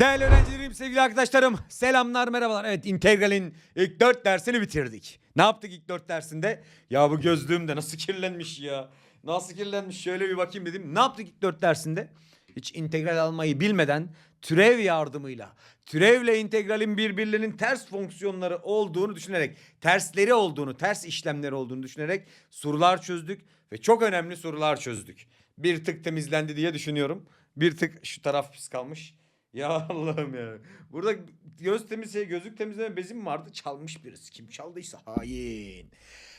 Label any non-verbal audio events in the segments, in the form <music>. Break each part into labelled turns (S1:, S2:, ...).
S1: Değerli öğrencilerim, sevgili arkadaşlarım, selamlar, merhabalar. Evet, integralin ilk dört dersini bitirdik. Ne yaptık ilk dört dersinde? Ya bu gözlüğüm de nasıl kirlenmiş ya? Nasıl kirlenmiş? Şöyle bir bakayım dedim. Ne yaptık ilk dört dersinde? Hiç integral almayı bilmeden türev yardımıyla, türevle integralin birbirlerinin ters fonksiyonları olduğunu düşünerek, tersleri olduğunu, ters işlemleri olduğunu düşünerek sorular çözdük ve çok önemli sorular çözdük. Bir tık temizlendi diye düşünüyorum. Bir tık şu taraf pis kalmış. Ya <laughs> Allah'ım ya. Burada göz temizleme, gözlük temizleme bezim vardı. Çalmış birisi. Kim çaldıysa hain.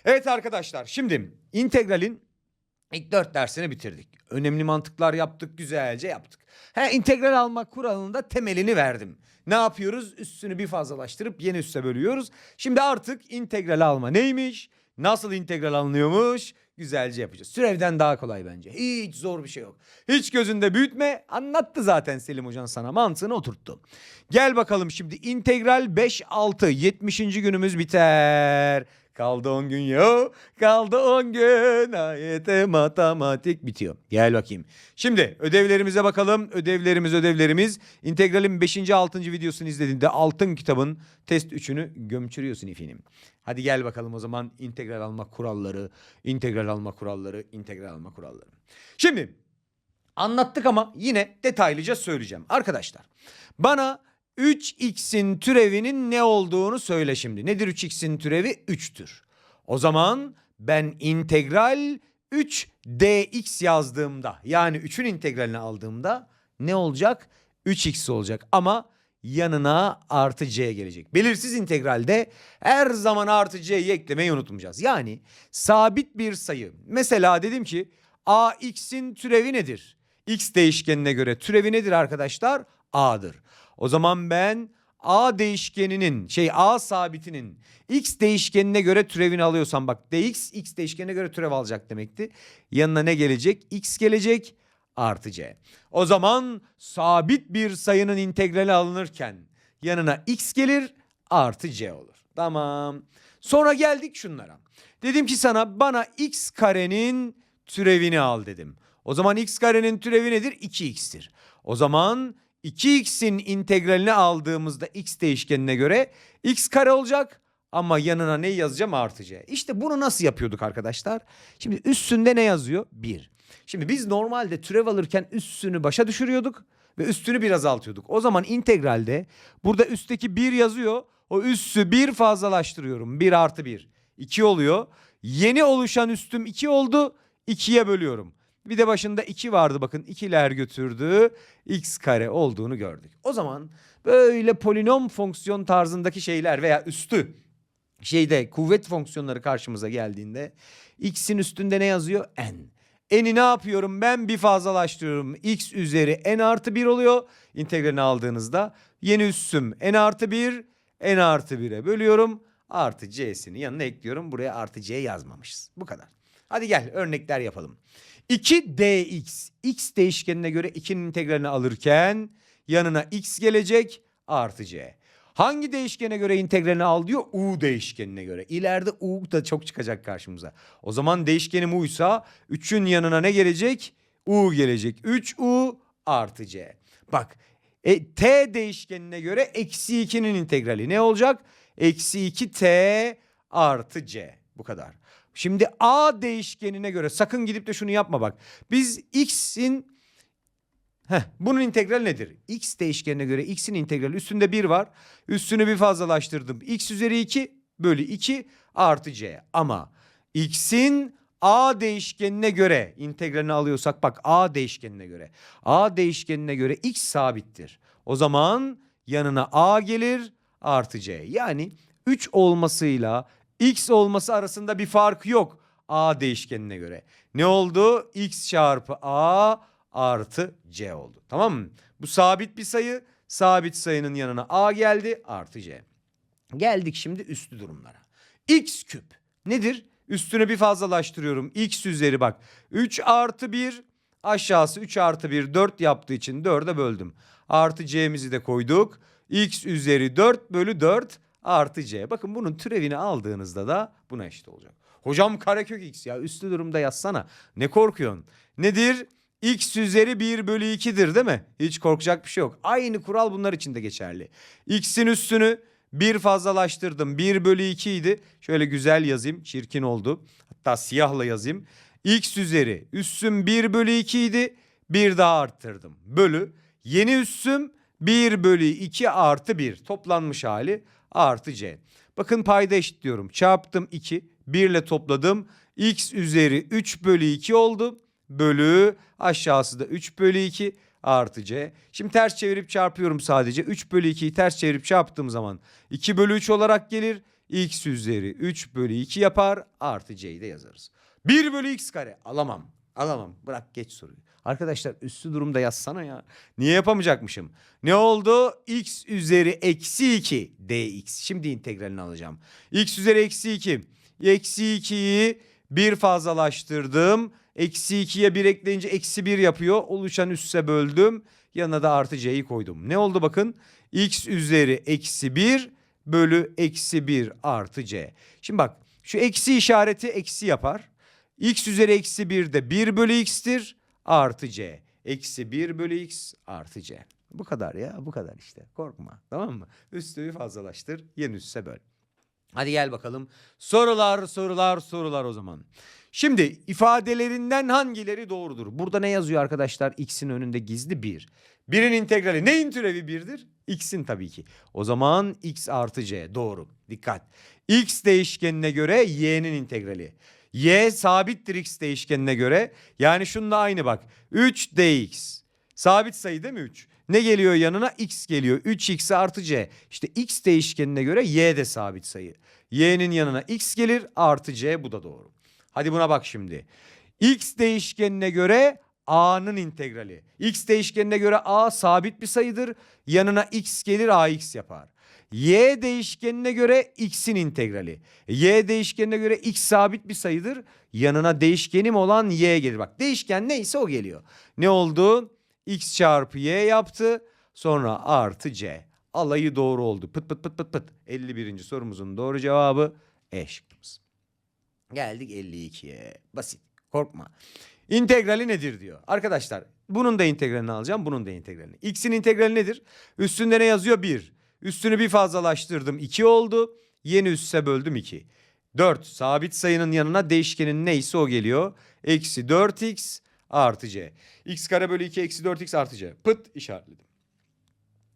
S1: Evet arkadaşlar şimdi integralin ilk dört dersini bitirdik. Önemli mantıklar yaptık. Güzelce yaptık. He, integral almak kuralında temelini verdim. Ne yapıyoruz? Üstünü bir fazlalaştırıp yeni üste bölüyoruz. Şimdi artık integral alma neymiş? Nasıl integral alınıyormuş? Güzelce yapacağız. Türevden daha kolay bence. Hiç zor bir şey yok. Hiç gözünde büyütme. Anlattı zaten Selim Hocan sana mantığını oturttu. Gel bakalım şimdi integral 5 6 70. günümüz biter. Kaldı 10 gün ya. Kaldı 10 gün. Ayete matematik bitiyor. Gel bakayım. Şimdi ödevlerimize bakalım. Ödevlerimiz ödevlerimiz. İntegralin 5. 6. videosunu izlediğinde altın kitabın test 3'ünü gömçürüyorsun efendim. Hadi gel bakalım o zaman integral alma kuralları, integral alma kuralları, integral alma kuralları. Şimdi anlattık ama yine detaylıca söyleyeceğim. Arkadaşlar bana 3x'in türevinin ne olduğunu söyle şimdi. Nedir 3x'in türevi? 3'tür. O zaman ben integral 3dx yazdığımda yani 3'ün integralini aldığımda ne olacak? 3x olacak ama yanına artı c gelecek. Belirsiz integralde her zaman artı c'yi eklemeyi unutmayacağız. Yani sabit bir sayı. Mesela dedim ki ax'in türevi nedir? x değişkenine göre türevi nedir arkadaşlar? a'dır. O zaman ben a değişkeninin şey a sabitinin x değişkenine göre türevini alıyorsam bak dx x değişkenine göre türev alacak demekti. Yanına ne gelecek? x gelecek artı c. O zaman sabit bir sayının integrali alınırken yanına x gelir artı c olur. Tamam. Sonra geldik şunlara. Dedim ki sana bana x karenin türevini al dedim. O zaman x karenin türevi nedir? 2x'tir. O zaman 2x'in integralini aldığımızda x değişkenine göre x kare olacak ama yanına ne yazacağım artı c. İşte bunu nasıl yapıyorduk arkadaşlar? Şimdi üstünde ne yazıyor? 1. Şimdi biz normalde türev alırken üstünü başa düşürüyorduk ve üstünü bir azaltıyorduk. O zaman integralde burada üstteki 1 yazıyor. O üssü 1 fazlalaştırıyorum. 1 artı 1. 2 oluyor. Yeni oluşan üstüm 2 oldu. 2'ye bölüyorum. Bir de başında 2 vardı bakın ikiler götürdü. x kare olduğunu gördük. O zaman böyle polinom fonksiyon tarzındaki şeyler veya üstü şeyde kuvvet fonksiyonları karşımıza geldiğinde x'in üstünde ne yazıyor? n. N'i ne yapıyorum? Ben bir fazlalaştırıyorum. x üzeri n artı 1 oluyor. İntegralini aldığınızda yeni üssüm n artı 1 n artı 1'e bölüyorum. Artı c'sini yanına ekliyorum. Buraya artı c yazmamışız. Bu kadar. Hadi gel örnekler yapalım. 2dx x değişkenine göre 2'nin integralini alırken yanına x gelecek artı c. Hangi değişkene göre integralini al diyor? U değişkenine göre. İleride U da çok çıkacak karşımıza. O zaman değişkenim U'ysa 3'ün yanına ne gelecek? U gelecek. 3U artı C. Bak e, T değişkenine göre eksi 2'nin integrali ne olacak? Eksi 2T artı C. Bu kadar. Şimdi A değişkenine göre sakın gidip de şunu yapma bak. Biz X'in Heh, bunun integrali nedir? X değişkenine göre x'in integrali üstünde 1 var. Üstünü bir fazlalaştırdım. x üzeri 2 bölü 2 artı c. Ama x'in a değişkenine göre integralini alıyorsak bak a değişkenine göre. a değişkenine göre x sabittir. O zaman yanına a gelir artı c. Yani 3 olmasıyla x olması arasında bir fark yok a değişkenine göre. Ne oldu? x çarpı a artı c oldu. Tamam mı? Bu sabit bir sayı. Sabit sayının yanına a geldi artı c. Geldik şimdi üstü durumlara. x küp nedir? Üstünü bir fazlalaştırıyorum. x üzeri bak. 3 artı 1 aşağısı 3 artı 1 4 yaptığı için 4'e böldüm. Artı c'mizi de koyduk. x üzeri 4 bölü 4 artı c. Bakın bunun türevini aldığınızda da buna eşit olacak. Hocam karekök x ya üstü durumda yazsana. Ne korkuyorsun? Nedir? x üzeri 1 bölü 2'dir değil mi? Hiç korkacak bir şey yok. Aynı kural bunlar için de geçerli. x'in üstünü 1 fazlalaştırdım. 1 bölü 2 idi. Şöyle güzel yazayım. Çirkin oldu. Hatta siyahla yazayım. x üzeri üssüm 1 bölü 2 idi. Bir daha arttırdım. Bölü. Yeni üssüm 1 bölü 2 artı 1. Toplanmış hali artı c. Bakın payda eşitliyorum. Çarptım 2. 1 ile topladım. x üzeri 3 bölü 2 oldu. Bölü aşağısı da 3 bölü 2 artı c. Şimdi ters çevirip çarpıyorum sadece. 3 bölü 2'yi ters çevirip çarptığım zaman 2 bölü 3 olarak gelir. x üzeri 3 bölü 2 yapar. Artı c'yi de yazarız. 1 bölü x kare alamam. Alamam. Bırak geç soruyu. Arkadaşlar üstü durumda yazsana ya. Niye yapamayacakmışım? Ne oldu? x üzeri eksi 2 dx. Şimdi integralini alacağım. x üzeri eksi 2. Eksi 2'yi bir fazlalaştırdım. Eksi 2'ye 1 ekleyince eksi 1 yapıyor. Oluşan üsse böldüm. Yanına da artı c'yi koydum. Ne oldu bakın? x üzeri eksi 1 bölü eksi 1 artı c. Şimdi bak şu eksi işareti eksi yapar. x üzeri eksi 1 de 1 bölü x'tir artı c. Eksi 1 bölü x artı c. Bu kadar ya bu kadar işte korkma tamam mı? Üstü fazlalaştır yeni üsse böl. Hadi gel bakalım. Sorular, sorular, sorular o zaman. Şimdi ifadelerinden hangileri doğrudur? Burada ne yazıyor arkadaşlar? X'in önünde gizli 1. 1'in integrali neyin türevi 1'dir? X'in tabii ki. O zaman X artı C doğru. Dikkat. X değişkenine göre Y'nin integrali. Y sabittir X değişkenine göre. Yani şununla aynı bak. 3 dx. Sabit sayı değil mi 3? Ne geliyor yanına? X geliyor. 3x artı c. İşte x değişkenine göre y de sabit sayı. Y'nin yanına x gelir artı c bu da doğru. Hadi buna bak şimdi. X değişkenine göre a'nın integrali. X değişkenine göre a sabit bir sayıdır. Yanına x gelir ax yapar. Y değişkenine göre x'in integrali. Y değişkenine göre x sabit bir sayıdır. Yanına değişkenim olan y gelir. Bak değişken neyse o geliyor. Ne oldu? x çarpı y yaptı. Sonra artı c. Alayı doğru oldu. Pıt pıt pıt pıt pıt. 51. sorumuzun doğru cevabı E şıkkımız. Geldik 52'ye. Basit. Korkma. İntegrali nedir diyor. Arkadaşlar bunun da integralini alacağım. Bunun da integralini. X'in integrali nedir? Üstünde ne yazıyor? 1. Üstünü bir fazlalaştırdım. 2 oldu. Yeni üsse böldüm 2. 4. Sabit sayının yanına değişkenin neyse o geliyor. Eksi 4x artı c. x kare bölü 2 eksi 4x artı c. Pıt işaretledim.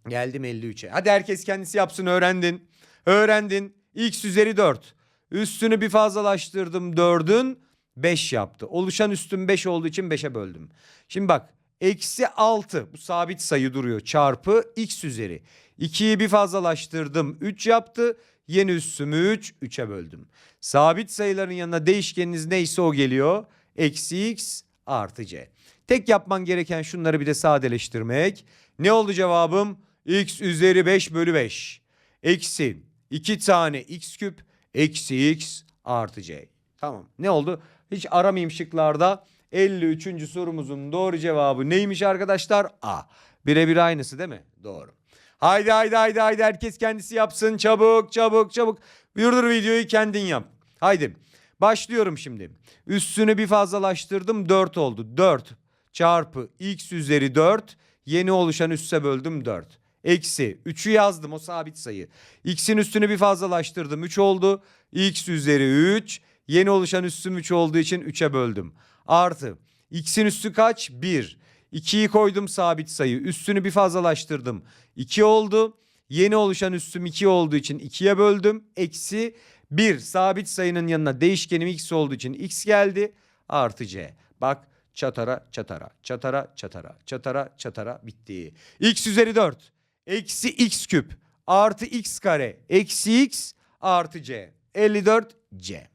S1: Geldim 53'e. Hadi herkes kendisi yapsın öğrendin. Öğrendin. X üzeri 4. Üstünü bir fazlalaştırdım 4'ün 5 yaptı. Oluşan üstün 5 olduğu için 5'e böldüm. Şimdi bak eksi 6 bu sabit sayı duruyor çarpı x üzeri. 2'yi bir fazlalaştırdım 3 yaptı. Yeni üssümü 3 3'e böldüm. Sabit sayıların yanına değişkeniniz neyse o geliyor. Eksi x artı c. Tek yapman gereken şunları bir de sadeleştirmek. Ne oldu cevabım? x üzeri 5 bölü 5. Eksi 2 tane x küp eksi x artı c. Tamam ne oldu? Hiç aramayayım şıklarda. 53. sorumuzun doğru cevabı neymiş arkadaşlar? A. Birebir aynısı değil mi? Doğru. Haydi haydi haydi haydi herkes kendisi yapsın. Çabuk çabuk çabuk. Durdur videoyu kendin yap. Haydi. Başlıyorum şimdi. Üstünü bir fazlalaştırdım 4 oldu. 4 çarpı x üzeri 4 yeni oluşan üsse böldüm 4. Eksi 3'ü yazdım o sabit sayı. X'in üstünü bir fazlalaştırdım 3 oldu. X üzeri 3 yeni oluşan üssüm 3 olduğu için 3'e böldüm. Artı x'in üstü kaç? 1. 2'yi koydum sabit sayı. Üstünü bir fazlalaştırdım. 2 oldu. Yeni oluşan üstüm 2 olduğu için 2'ye böldüm. Eksi 1 sabit sayının yanına değişkenim x olduğu için x geldi. Artı c. Bak çatara çatara çatara çatara çatara çatara bitti. x üzeri 4 eksi x küp artı x kare eksi x artı c. 54 c.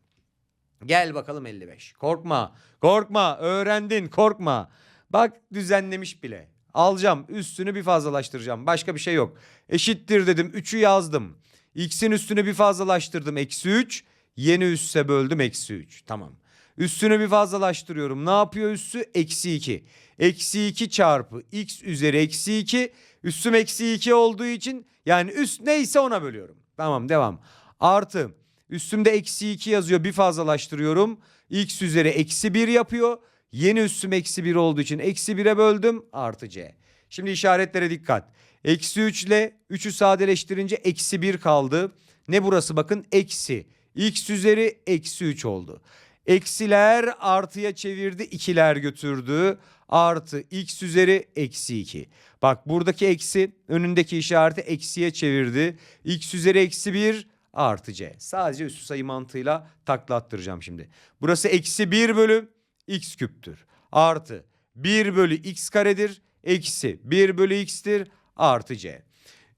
S1: Gel bakalım 55. Korkma. Korkma. Öğrendin. Korkma. Bak düzenlemiş bile. Alacağım. Üstünü bir fazlalaştıracağım. Başka bir şey yok. Eşittir dedim. 3'ü yazdım. X'in üstünü bir fazlalaştırdım. Eksi 3. Yeni üsse böldüm. Eksi 3. Tamam. Üstünü bir fazlalaştırıyorum. Ne yapıyor üssü? Eksi 2. Eksi 2 çarpı x üzeri eksi 2. Üstüm eksi 2 olduğu için yani üst neyse ona bölüyorum. Tamam devam. Artı üstümde eksi 2 yazıyor bir fazlalaştırıyorum. x üzeri eksi 1 yapıyor. Yeni üssüm eksi 1 olduğu için eksi 1'e böldüm artı c. Şimdi işaretlere dikkat. Eksi 3 ile 3'ü sadeleştirince eksi 1 kaldı. Ne burası bakın eksi. X üzeri eksi 3 oldu. Eksiler artıya çevirdi, ikiler götürdü. Artı x üzeri eksi 2. Bak buradaki eksi önündeki işareti eksiye çevirdi. x üzeri eksi 1 artı c. Sadece üstü sayı mantığıyla takla attıracağım şimdi. Burası eksi 1 bölü x küptür. Artı 1 bölü x karedir. Eksi 1 bölü x'tir artı c.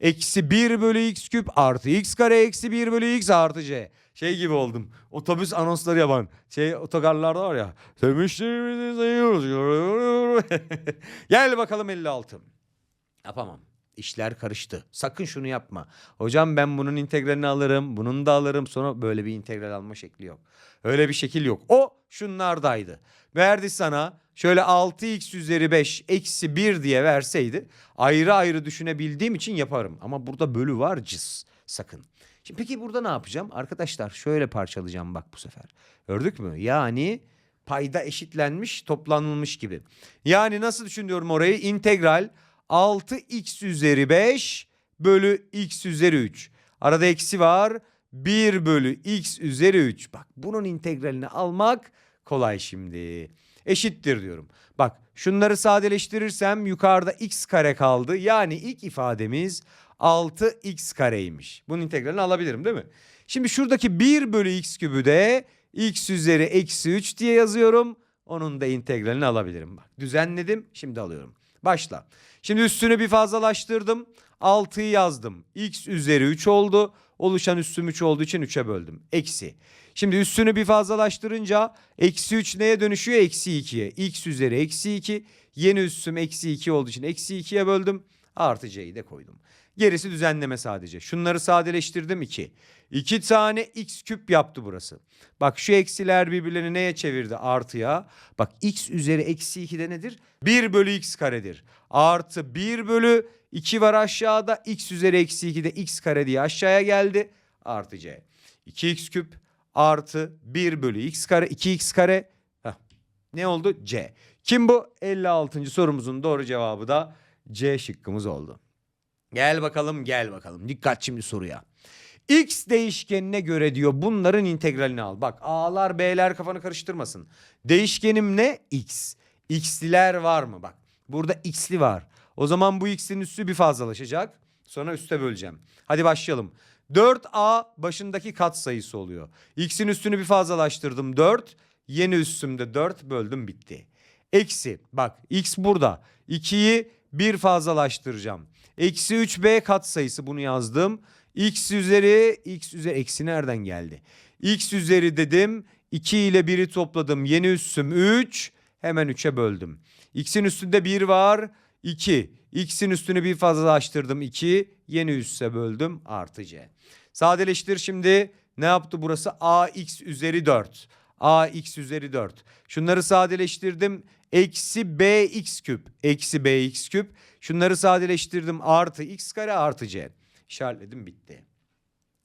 S1: Eksi 1 bölü x küp artı x kare eksi 1 bölü x artı c. Şey gibi oldum. Otobüs anonsları yapan. Şey otogarlarda var ya. Müşterimizi sayıyoruz. <laughs> Gel bakalım 56. Yapamam. İşler karıştı. Sakın şunu yapma. Hocam ben bunun integralini alırım. Bunun da alırım. Sonra böyle bir integral alma şekli yok. Öyle bir şekil yok. O şunlardaydı. Verdi sana şöyle 6x üzeri 5 eksi 1 diye verseydi ayrı ayrı düşünebildiğim için yaparım. Ama burada bölü var cız. Sakın. Şimdi peki burada ne yapacağım? Arkadaşlar şöyle parçalayacağım bak bu sefer. Gördük mü? Yani payda eşitlenmiş toplanılmış gibi. Yani nasıl düşünüyorum orayı? İntegral 6x üzeri 5 bölü x üzeri 3. Arada eksi var. 1 bölü x üzeri 3. Bak bunun integralini almak kolay şimdi. Eşittir diyorum. Bak şunları sadeleştirirsem yukarıda x kare kaldı. Yani ilk ifademiz 6x kareymiş. Bunun integralini alabilirim değil mi? Şimdi şuradaki 1 bölü x kübü de x üzeri eksi 3 diye yazıyorum. Onun da integralini alabilirim. Bak düzenledim şimdi alıyorum. Başla. Şimdi üstünü bir fazlalaştırdım. 6'yı yazdım. x üzeri 3 oldu. Oluşan üstüm 3 olduğu için 3'e böldüm. Eksi. Şimdi üstünü bir fazlalaştırınca eksi 3 neye dönüşüyor? Eksi 2'ye. x üzeri eksi 2. Yeni üstüm eksi 2 olduğu için eksi 2'ye böldüm. Artı c'yi de koydum. Gerisi düzenleme sadece. Şunları sadeleştirdim 2. 2 tane x küp yaptı burası. Bak şu eksiler birbirlerini neye çevirdi? Artıya. Bak x üzeri eksi 2 de nedir? 1 bölü x karedir. Artı 1 bölü 2 var aşağıda. x üzeri eksi 2 de x kare diye aşağıya geldi. Artı c. 2x küp artı 1 bölü x kare 2x kare. Heh. Ne oldu? c. Kim bu? 56. sorumuzun doğru cevabı da c şıkkımız oldu. Gel bakalım gel bakalım. Dikkat şimdi soruya. X değişkenine göre diyor bunların integralini al. Bak A'lar B'ler kafanı karıştırmasın. Değişkenim ne? X. X'liler var mı? Bak burada X'li var. O zaman bu X'in üssü bir fazlalaşacak. Sonra üste böleceğim. Hadi başlayalım. 4A başındaki kat sayısı oluyor. X'in üstünü bir fazlalaştırdım 4. Yeni üstümde 4 böldüm bitti. Eksi bak X burada. 2'yi bir fazlalaştıracağım. Eksi 3b katsayısı bunu yazdım. x üzeri x üzeri eksi nereden geldi? x üzeri dedim. 2 ile 1'i topladım. Yeni üssüm 3. Hemen 3'e böldüm. x'in üstünde 1 var. 2. x'in üstünü bir fazlalaştırdım. 2. Yeni üsse böldüm. Artı c. Sadeleştir şimdi. Ne yaptı burası? ax üzeri 4. ax üzeri 4. Şunları sadeleştirdim. Eksi bx küp. Eksi bx küp. Şunları sadeleştirdim. Artı x kare artı c. İşaretledim bitti.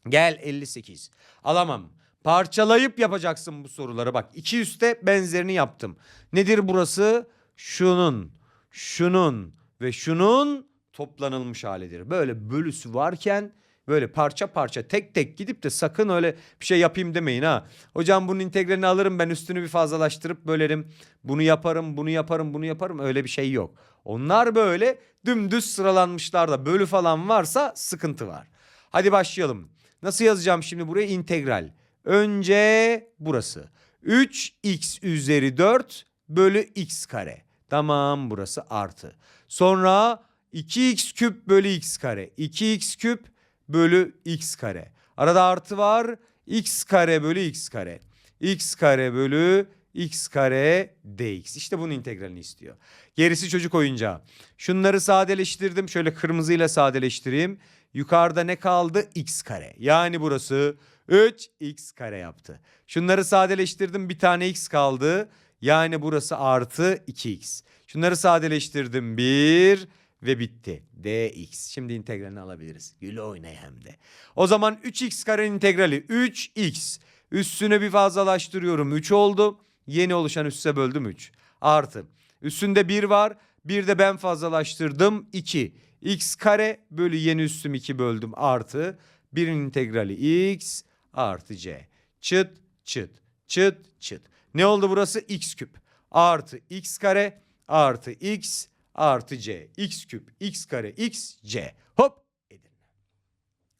S1: Gel 58. Alamam. Parçalayıp yapacaksın bu soruları. Bak iki üste benzerini yaptım. Nedir burası? Şunun, şunun ve şunun toplanılmış halidir. Böyle bölüsü varken böyle parça parça tek tek gidip de sakın öyle bir şey yapayım demeyin ha. Hocam bunun integralini alırım ben üstünü bir fazlalaştırıp bölerim. Bunu yaparım, bunu yaparım, bunu yaparım. Öyle bir şey yok. Onlar böyle dümdüz sıralanmışlar da bölü falan varsa sıkıntı var. Hadi başlayalım. Nasıl yazacağım şimdi buraya integral? Önce burası. 3x üzeri 4 bölü x kare. Tamam burası artı. Sonra 2x küp bölü x kare. 2x küp bölü x kare. Arada artı var. x kare bölü x kare. x kare bölü x kare dx. İşte bunun integralini istiyor. Gerisi çocuk oyuncağı. Şunları sadeleştirdim. Şöyle kırmızıyla sadeleştireyim. Yukarıda ne kaldı? x kare. Yani burası 3x kare yaptı. Şunları sadeleştirdim. Bir tane x kaldı. Yani burası artı 2x. Şunları sadeleştirdim. 1 ve bitti. dx. Şimdi integralini alabiliriz. Gül oynay hem de. O zaman 3x karenin integrali 3x. Üstüne bir fazlalaştırıyorum. 3 oldu. Yeni oluşan üsse böldüm 3. artı. Üstünde 1 var. Bir de ben fazlalaştırdım 2. x kare bölü yeni üstüm 2 böldüm artı. 1'in integrali x artı c. Çıt çıt çıt çıt. Ne oldu burası? x küp artı x kare artı x artı c. x küp x kare x c. Hop Edirne.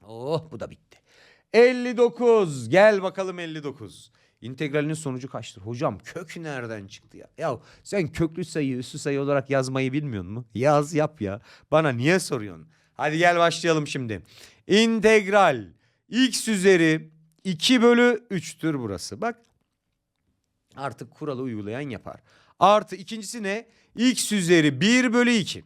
S1: Oh bu da bitti. 59 gel bakalım 59. İntegralinin sonucu kaçtır? Hocam kök nereden çıktı ya? Ya sen köklü sayı üstü sayı olarak yazmayı bilmiyor musun? Yaz yap ya. Bana niye soruyorsun? Hadi gel başlayalım şimdi. İntegral x üzeri 2 bölü 3'tür burası. Bak artık kuralı uygulayan yapar. Artı ikincisi ne? x üzeri 1 bölü 2.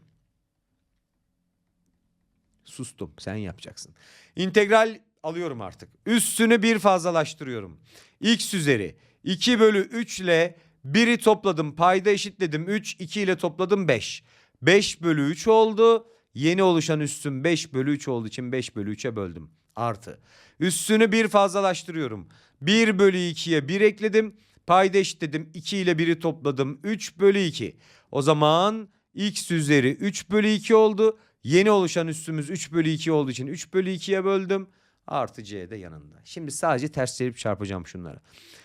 S1: Sustum sen yapacaksın. İntegral alıyorum artık. Üstünü bir fazlalaştırıyorum. x üzeri 2 bölü 3 ile 1'i topladım payda eşitledim 3 2 ile topladım 5. 5 bölü 3 oldu. Yeni oluşan üstüm 5 bölü 3 olduğu için 5 bölü 3'e böldüm. Artı. Üstünü bir fazlalaştırıyorum. 1 bölü 2'ye 1 ekledim. Payda eşitledim. 2 ile 1'i topladım. 3 bölü 2. O zaman x üzeri 3 bölü 2 oldu. Yeni oluşan üstümüz 3 bölü 2 olduğu için 3 bölü 2'ye böldüm. Artı c de yanında. Şimdi sadece ters çevirip çarpacağım şunları.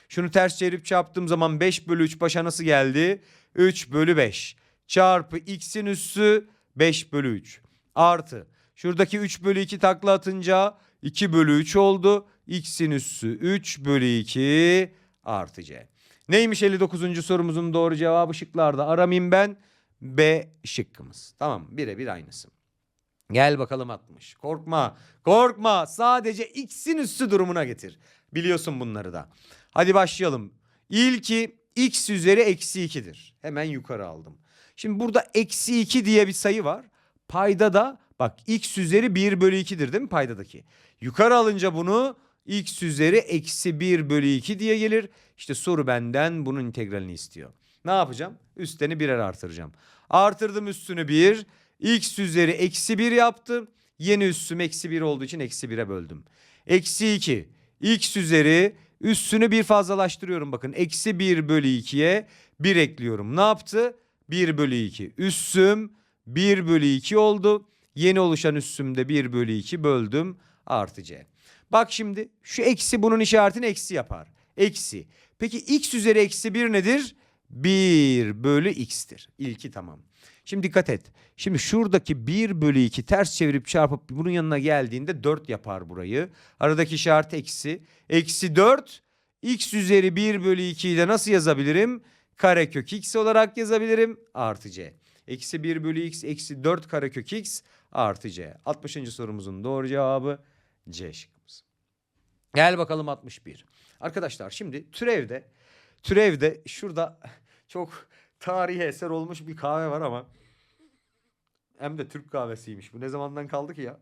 S1: Şunu ters çevirip çarptığım zaman 5 bölü 3 başa nasıl geldi? 3 bölü 5. Çarpı x'in üssü 5 bölü 3. Artı. Şuradaki 3 bölü 2 takla atınca 2 bölü 3 oldu. X'in üssü 3 bölü 2 artı c. Neymiş 59. sorumuzun doğru cevabı şıklarda? Aramayayım ben. B şıkkımız. Tamam birebir aynısı. Gel bakalım 60. Korkma. Korkma. Sadece x'in üssü durumuna getir. Biliyorsun bunları da. Hadi başlayalım. İlki x üzeri eksi 2'dir. Hemen yukarı aldım. Şimdi burada eksi 2 diye bir sayı var. Payda da bak x üzeri 1 bölü 2'dir değil mi paydadaki? Yukarı alınca bunu x üzeri eksi 1 bölü 2 diye gelir. İşte soru benden bunun integralini istiyor. Ne yapacağım? Üstlerini birer artıracağım. Artırdım üstünü 1. x üzeri eksi 1 yaptım. Yeni üstüm eksi 1 olduğu için eksi 1'e böldüm. Eksi 2. x üzeri üstünü bir fazlalaştırıyorum bakın. Eksi 1 bölü 2'ye 1 ekliyorum. Ne yaptı? 1 bölü 2. Üssüm 1 bölü 2 oldu. Yeni oluşan üssümde 1 bölü 2 böldüm. Artı c. Bak şimdi şu eksi bunun işaretini eksi yapar. Eksi. Peki x üzeri eksi 1 nedir? 1 bölü x'tir. İlki tamam. Şimdi dikkat et. Şimdi şuradaki 1 bölü 2 ters çevirip çarpıp bunun yanına geldiğinde 4 yapar burayı. Aradaki işaret eksi. Eksi 4 x üzeri 1 bölü 2'yi de nasıl yazabilirim? Karekök x olarak yazabilirim. Artı c. Eksi 1 bölü x eksi 4 karekök x artı c. 60. sorumuzun doğru cevabı c şıkkımız. Gel bakalım 61. Arkadaşlar şimdi türevde türevde şurada çok tarihi eser olmuş bir kahve var ama hem de Türk kahvesiymiş. Bu ne zamandan kaldı ki ya?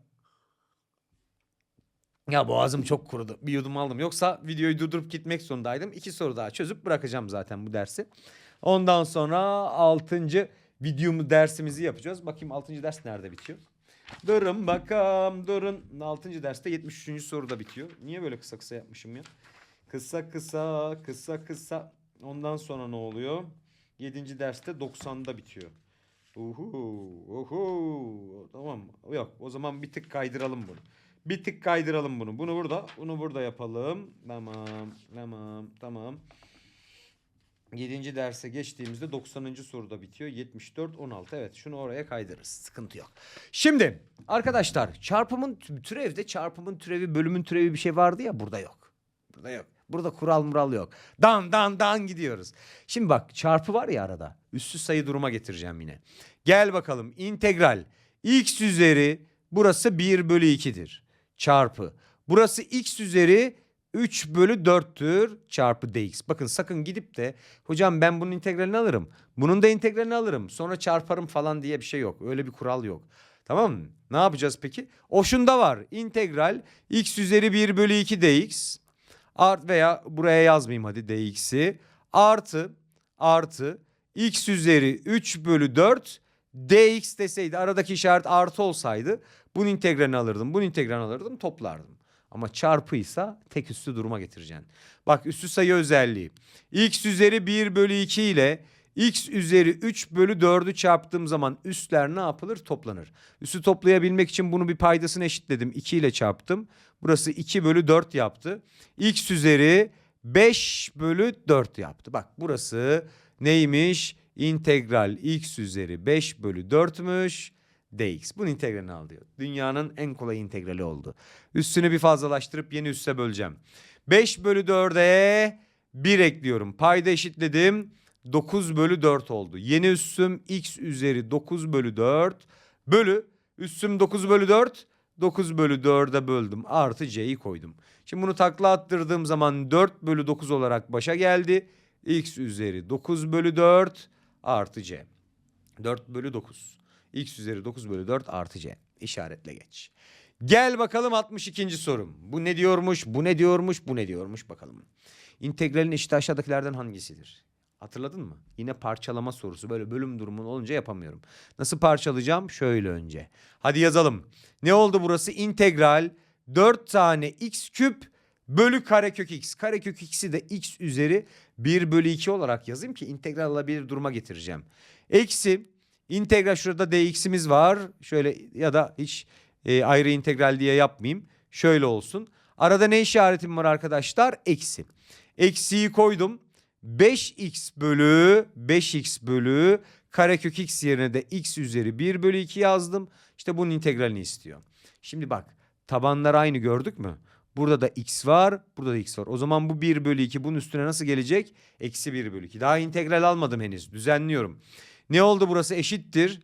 S1: Ya boğazım çok kurudu. Bir yudum aldım. Yoksa videoyu durdurup gitmek zorundaydım. İki soru daha çözüp bırakacağım zaten bu dersi. Ondan sonra altıncı videomu dersimizi yapacağız. Bakayım altıncı ders nerede bitiyor? Durun bakalım durun. Altıncı derste 73. soruda bitiyor. Niye böyle kısa kısa yapmışım ya? Kısa kısa kısa kısa. Ondan sonra ne oluyor? 7. derste 90'da bitiyor. Uhu, uhu. Tamam. Yok o zaman bir tık kaydıralım bunu. Bir tık kaydıralım bunu. Bunu burada, bunu burada yapalım. Tamam, tamam, tamam. 7. derse geçtiğimizde 90. soruda bitiyor. 74, 16. Evet şunu oraya kaydırırız. Sıkıntı yok. Şimdi arkadaşlar çarpımın türevde çarpımın türevi bölümün türevi bir şey vardı ya burada yok. Burada yok. Burada kural mural yok. Dan dan dan gidiyoruz. Şimdi bak çarpı var ya arada. Üssü sayı duruma getireceğim yine. Gel bakalım integral. x üzeri burası 1 bölü 2'dir. Çarpı. Burası x üzeri 3 bölü 4'tür çarpı dx. Bakın sakın gidip de hocam ben bunun integralini alırım. Bunun da integralini alırım. Sonra çarparım falan diye bir şey yok. Öyle bir kural yok. Tamam mı? Ne yapacağız peki? O şunda var. İntegral x üzeri 1 bölü 2 dx. Art veya buraya yazmayayım hadi dx'i. Artı artı x üzeri 3 bölü 4 dx deseydi aradaki işaret artı olsaydı bunun integralini alırdım. Bunun integralini alırdım toplardım. Ama çarpıysa tek üstü duruma getireceksin. Bak üstü sayı özelliği. x üzeri 1 bölü 2 ile x üzeri 3 bölü 4'ü çarptığım zaman üstler ne yapılır? Toplanır. Üstü toplayabilmek için bunu bir paydasını eşitledim. 2 ile çarptım. Burası 2 bölü 4 yaptı. x üzeri 5 bölü 4 yaptı. Bak burası neymiş? İntegral x üzeri 5 bölü 4'müş dx. Bunun integralini al diyor. Dünyanın en kolay integrali oldu. Üstünü bir fazlalaştırıp yeni üste böleceğim. 5 bölü 4'e 1 ekliyorum. Payda eşitledim. 9 bölü 4 oldu. Yeni üssüm x üzeri 9 bölü 4 bölü üssüm 9 bölü 4 9 bölü 4'e böldüm. Artı c'yi koydum. Şimdi bunu takla attırdığım zaman 4 bölü 9 olarak başa geldi. x üzeri 9 bölü 4 artı c. 4 bölü 9. x üzeri 9 bölü 4 artı c. İşaretle geç. Gel bakalım 62. sorum. Bu ne diyormuş, bu ne diyormuş, bu ne diyormuş bakalım. İntegralin eşiti aşağıdakilerden hangisidir? Hatırladın mı? Yine parçalama sorusu. Böyle bölüm durumun olunca yapamıyorum. Nasıl parçalayacağım? Şöyle önce. Hadi yazalım. Ne oldu burası? İntegral 4 tane x küp bölü karekök x. Karekök x'i de x üzeri 1 bölü 2 olarak yazayım ki integral alabilir duruma getireceğim. Eksi integral şurada dx'imiz var. Şöyle ya da hiç e, ayrı integral diye yapmayayım. Şöyle olsun. Arada ne işaretim var arkadaşlar? Eksi. Eksiyi koydum. 5x bölü 5x bölü karekök x yerine de x üzeri 1 bölü 2 yazdım. İşte bunun integralini istiyor. Şimdi bak tabanlar aynı gördük mü? Burada da x var, burada da x var. O zaman bu 1 bölü 2 bunun üstüne nasıl gelecek? Eksi 1 bölü 2. Daha integral almadım henüz. Düzenliyorum. Ne oldu burası? Eşittir.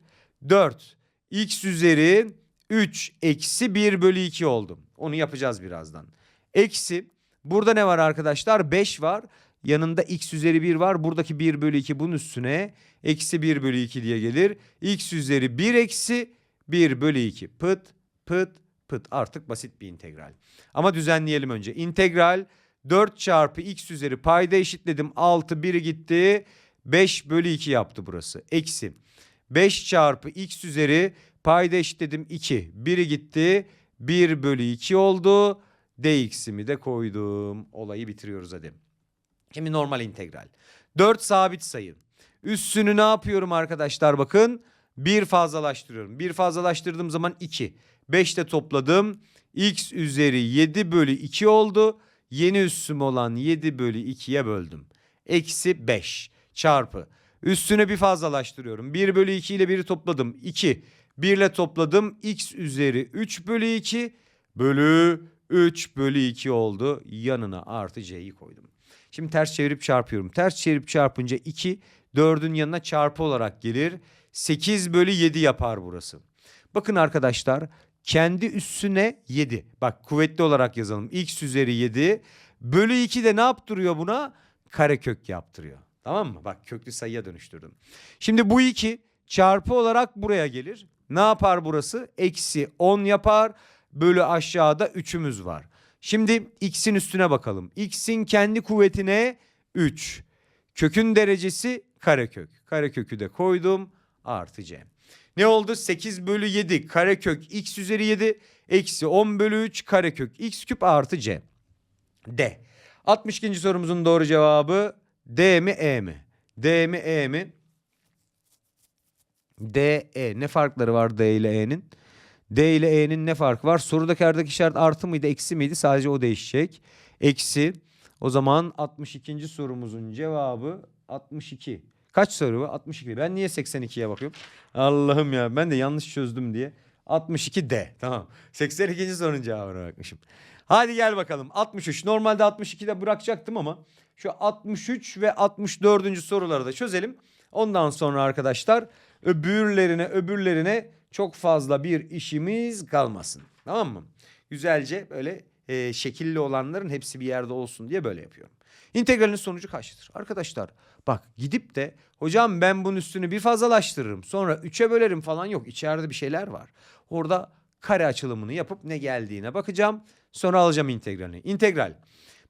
S1: 4 x üzeri 3 eksi 1 bölü 2 oldu. Onu yapacağız birazdan. Eksi burada ne var arkadaşlar? 5 var. Yanında x üzeri 1 var. Buradaki 1 bölü 2 bunun üstüne eksi 1 bölü 2 diye gelir. x üzeri 1 eksi 1 bölü 2. Pıt pıt pıt. Artık basit bir integral. Ama düzenleyelim önce. İntegral 4 çarpı x üzeri payda eşitledim. 6 1'i gitti. 5 bölü 2 yaptı burası. Eksi 5 çarpı x üzeri payda eşitledim 2. 1'i gitti. 1 bölü 2 oldu. dx'imi de koydum. Olayı bitiriyoruz hadi. Şimdi normal integral. 4 sabit sayı. Üssünü ne yapıyorum arkadaşlar bakın. 1 fazlalaştırıyorum. 1 fazlalaştırdığım zaman 2. 5 de topladım. x üzeri 7 bölü 2 oldu. Yeni üssüm olan 7 bölü 2'ye böldüm. Eksi 5 çarpı. Üstüne bir fazlalaştırıyorum. 1 bölü 2 ile 1'i topladım. 2. 1 ile topladım. x üzeri 3 bölü 2 bölü 3 bölü 2 oldu. Yanına artı c'yi koydum. Şimdi ters çevirip çarpıyorum. Ters çevirip çarpınca 2 4'ün yanına çarpı olarak gelir. 8 bölü 7 yapar burası. Bakın arkadaşlar kendi üssüne 7. Bak kuvvetli olarak yazalım. x üzeri 7 bölü 2 de ne yaptırıyor buna? Karekök yaptırıyor. Tamam mı? Bak köklü sayıya dönüştürdüm. Şimdi bu 2 çarpı olarak buraya gelir. Ne yapar burası? Eksi 10 yapar. Bölü aşağıda 3'ümüz var. Şimdi x'in üstüne bakalım. x'in kendi kuvvetine 3. Kökün derecesi karekök. Karekökü de koydum. Artı c. Ne oldu? 8 bölü 7 karekök x üzeri 7 eksi 10 bölü 3 karekök x küp artı c. D. 62. sorumuzun doğru cevabı D mi E mi? D mi E mi? D, E. Ne farkları var D ile E'nin? D ile E'nin ne farkı var? Sorudaki aradaki işaret artı mıydı, eksi miydi? Sadece o değişecek. Eksi. O zaman 62. sorumuzun cevabı 62. Kaç soru var? 62. Ben niye 82'ye bakıyorum? Allah'ım ya ben de yanlış çözdüm diye. 62 D. Tamam. 82. sorunun cevabına bakmışım. Hadi gel bakalım. 63. Normalde 62'de bırakacaktım ama şu 63 ve 64. soruları da çözelim. Ondan sonra arkadaşlar öbürlerine öbürlerine çok fazla bir işimiz kalmasın. Tamam mı? Güzelce böyle e, şekilli olanların hepsi bir yerde olsun diye böyle yapıyorum. İntegralin sonucu kaçtır? Arkadaşlar bak gidip de hocam ben bunun üstünü bir fazlalaştırırım sonra 3'e bölerim falan yok. İçeride bir şeyler var. Orada kare açılımını yapıp ne geldiğine bakacağım. Sonra alacağım integralini. İntegral.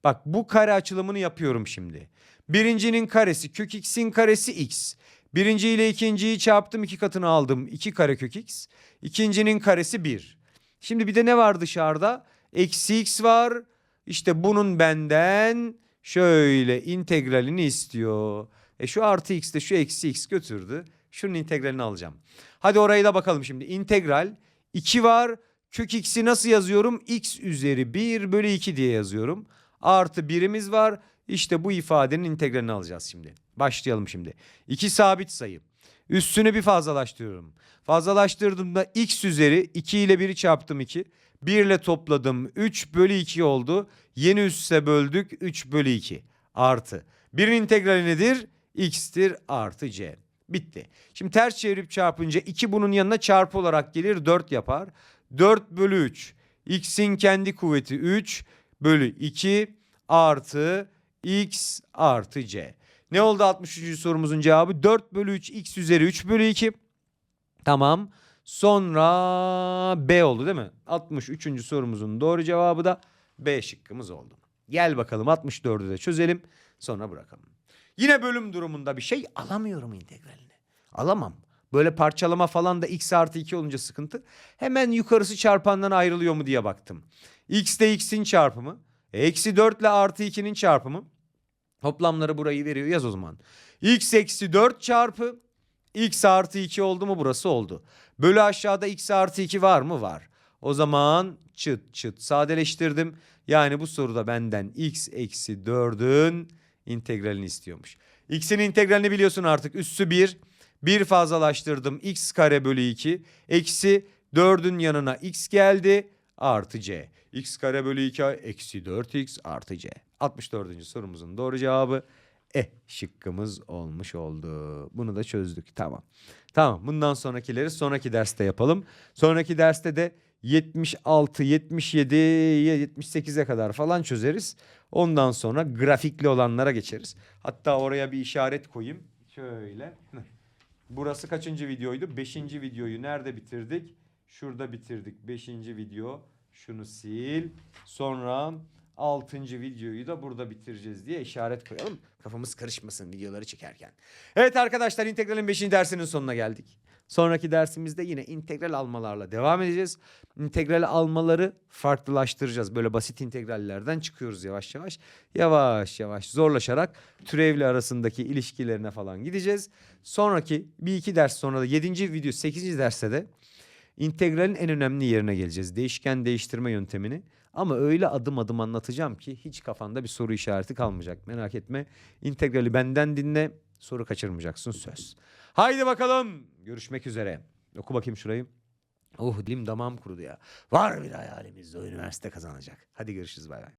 S1: Bak bu kare açılımını yapıyorum şimdi. Birincinin karesi kök x'in karesi x. Birinci ile ikinciyi çarptım iki katını aldım. 2 kare kök x. İkincinin karesi 1. Şimdi bir de ne var dışarıda? Eksi x var. İşte bunun benden şöyle integralini istiyor. E şu artı x de şu eksi x götürdü. Şunun integralini alacağım. Hadi orayı da bakalım şimdi. İntegral 2 var. Kök x'i nasıl yazıyorum? x üzeri 1 bölü 2 diye yazıyorum. Artı birimiz var. İşte bu ifadenin integralini alacağız şimdi. Başlayalım şimdi. 2 sabit sayı. Üstünü bir fazlalaştırıyorum. Fazlalaştırdığımda x üzeri 2 ile 1'i çarptım 2. 1 ile topladım 3 bölü 2 oldu. Yeni üsse böldük 3 bölü 2 artı. 1'in integrali nedir? x'tir artı c. Bitti. Şimdi ters çevirip çarpınca 2 bunun yanına çarpı olarak gelir 4 yapar. 4 bölü 3. x'in kendi kuvveti 3 bölü 2 artı x artı c. Ne oldu 63. sorumuzun cevabı? 4 bölü 3 x üzeri 3 bölü 2. Tamam. Sonra B oldu değil mi? 63. sorumuzun doğru cevabı da B şıkkımız oldu. Gel bakalım 64'ü de çözelim sonra bırakalım. Yine bölüm durumunda bir şey alamıyorum integralini. Alamam. Böyle parçalama falan da x artı 2 olunca sıkıntı. Hemen yukarısı çarpandan ayrılıyor mu diye baktım. X de x'in çarpımı. E, Eksi 4 ile artı 2'nin çarpımı. Toplamları burayı veriyor yaz o zaman. x eksi 4 çarpı x artı 2 oldu mu burası oldu. Bölü aşağıda x artı 2 var mı? Var. O zaman çıt çıt sadeleştirdim. Yani bu soruda benden x eksi 4'ün integralini istiyormuş. x'in integralini biliyorsun artık. Üssü 1. 1 fazlalaştırdım. x kare bölü 2. Eksi 4'ün yanına x geldi. Artı c. x kare bölü 2 eksi 4x artı c. 64. sorumuzun doğru cevabı E şıkkımız olmuş oldu. Bunu da çözdük. Tamam. Tamam. Bundan sonrakileri sonraki derste yapalım. Sonraki derste de 76, 77, 78'e kadar falan çözeriz. Ondan sonra grafikli olanlara geçeriz. Hatta oraya bir işaret koyayım. Şöyle. <laughs> Burası kaçıncı videoydu? Beşinci videoyu nerede bitirdik? Şurada bitirdik. Beşinci video. Şunu sil. Sonra altıncı videoyu da burada bitireceğiz diye işaret koyalım. Kafamız karışmasın videoları çekerken. Evet arkadaşlar integralin 5. dersinin sonuna geldik. Sonraki dersimizde yine integral almalarla devam edeceğiz. İntegral almaları farklılaştıracağız. Böyle basit integrallerden çıkıyoruz yavaş yavaş. Yavaş yavaş zorlaşarak türevli arasındaki ilişkilerine falan gideceğiz. Sonraki bir iki ders sonra da 7. video 8. derste de integralin en önemli yerine geleceğiz. Değişken değiştirme yöntemini. Ama öyle adım adım anlatacağım ki hiç kafanda bir soru işareti kalmayacak. Merak etme. İntegrali benden dinle. Soru kaçırmayacaksın söz. Haydi bakalım. Görüşmek üzere. Oku bakayım şurayı. Oh dilim damağım kurudu ya. Var bir hayalimizde o üniversite kazanacak. Hadi görüşürüz bay bay.